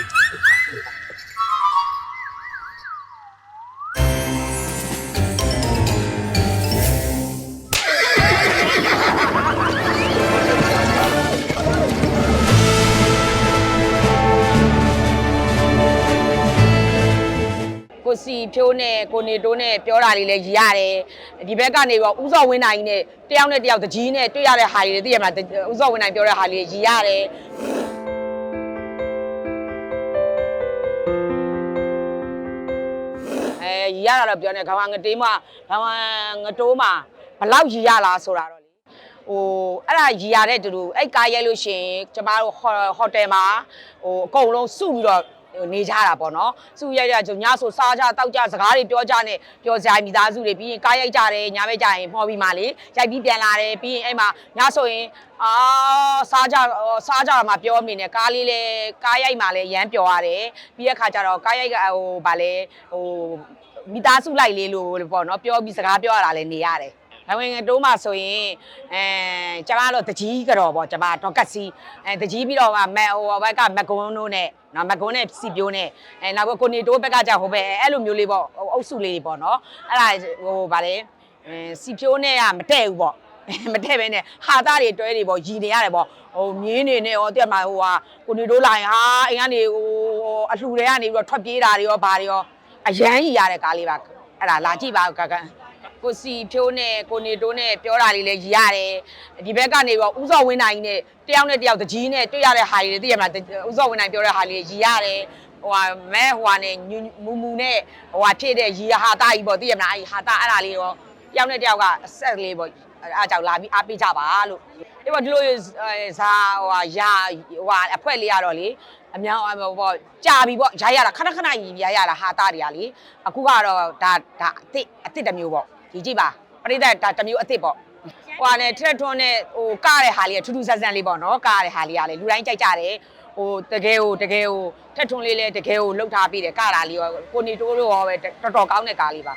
ကိုစီဖြိုးနဲ့ကိုနေတိုးနဲ့ပြောတာလေးလည်းရည်ရတယ်ဒီဘက်ကနေပြီးတော့ဥစောဝင်းနိုင်နဲ့တယောက်နဲ့တယောက်တကြီးနဲ့တွေ့ရတဲ့ဟာတွေသိရမလားဥစောဝင်းနိုင်ပြောတဲ့ဟာလေးရည်ရတယ် ရည်ရတာတော့ပြောနေခါမငတေးမခါမငတိုးမဘလောက်ရည်ရလားဆိုတာတော့လေဟိုအဲ့ဒါရည်ရတဲ့တူတူအဲ့ကားရိုက်လို့ရှရင်ကျမတို့ဟိုတယ်မှာဟိုအကုန်လုံးစုပြီးတော့နေကြတာပေါ့နော်စုရိုက်ရကြညဆိုစားကြတောက်ကြစကားတွေပြောကြနဲ့ပြောကြမိသားစုတွေပြီးရင်ကားရိုက်ကြတယ်ညဘက်ကြရင်မှော်ပြီးမှလေရိုက်ပြီးပြန်လာတယ်ပြီးရင်အဲ့မှာညဆိုရင်အာစားကြစားကြမှာပြောမိနေကားလေးလဲကားရိုက်မှာလဲရမ်းပျော်ရတယ်ပြီးတဲ့ခါကျတော့ကားရိုက်ကဟိုဗာလဲဟို မိသားစုလိုက်လေးလို့ပေါ့နော်ပြောပြီးစကားပြောရတာလဲနေရတယ်ဘဝင်ငတိုးမှဆိုရင်အဲကျမတို့တကြီးကတော့ပေါ့ကျမတော့ကတ်စီအဲတကြီးပြီးတော့မက်ဟိုဘက်ကမက်ကွန်းတို့နဲ့နော်မက်ကွန်းနဲ့စီပြိုးနဲ့အဲနောက်ကိုနေတိုးဘက်ကကြဟိုပဲအဲ့လိုမျိုးလေးပေါ့အုပ်စုလေးတွေပေါ့နော်အဲ့ဒါဟိုဗာလေအဲစီပြိုးနဲ့ကမတဲ့ဘူးပေါ့မတဲ့ပဲနဲ့ဟာသားတွေတွဲတွေပေါ့ရည်နေရတယ်ပေါ့ဟိုမြင်းနေနဲ့ရောတက်မှာဟိုဟာကိုနေတိုးလာရင်ဟာအိမ်ကနေဟိုအလှူတွေကနေပြီးတော့ထွက်ပြေးတာတွေရောဘာတွေရော အရန်ရည်ရတဲ့ကားလေးပါအဲ့ဒါလာကြည့်ပါကကန်ကိုစီဖြိုးနဲ့ကိုနေတိုးနဲ့ပြောတာလေးလည်းရည်ရတယ်ဒီဘက်ကနေပြီးတော့ဥစောဝင်းနိုင်နဲ့တယောက်နဲ့တယောက်တကြီးနဲ့တွေ့ရတဲ့ဟာတွေသိရမလားဥစောဝင်းနိုင်ပြောတဲ့ဟာလေးရည်ရတယ်ဟိုဟာမဲဟိုဟာနဲ့ညူမူမူနဲ့ဟိုဟာဖြစ်တဲ့ရည်ဟာတာကြီးပေါ့သိရမလားအဲ့ဟာတာအဲ့ဒါလေးတော့တယောက်နဲ့တယောက်ကအဆက်လေးပေါ့အားကြောင့်လာပြီးအားပေးကြပါလို့ဒီပေါ့ဒီလိုဇာဟိုဟာရာဟိုဟာအဖွဲလေးရတော့လေ အများဟိုပေါ့ကြာပြီပေါ့ရိုက်ရတာခဏခဏရည်ရရတာဟာတာတွေကလေအခုကတော့ဒါဒါအစ်စ်အစ်စ်တစ်မျိုးပေါ့ဒီကြည့်ပါပရိသတ်ဒါတစ်မျိုးအစ်စ်ပေါ့ဟိုဟာနဲ့ထရက်ထွန်းနဲ့ဟိုကတဲ့ဟာလေးကထူးထူးဆန်းဆန်းလေးပေါ့နော်ကတဲ့ဟာလေးကလေလူတိုင်းကြိုက်ကြတယ်ဟိုတကယ်ဟိုတကယ်ဟိုထက်ထွန်းလေးလဲတကယ်ဟိုလှုပ်ထားပြီးတယ်ကတာလေးရောကိုနေတိုးလို့ရောပဲတော်တော်ကောင်းတဲ့ကားလေးပါ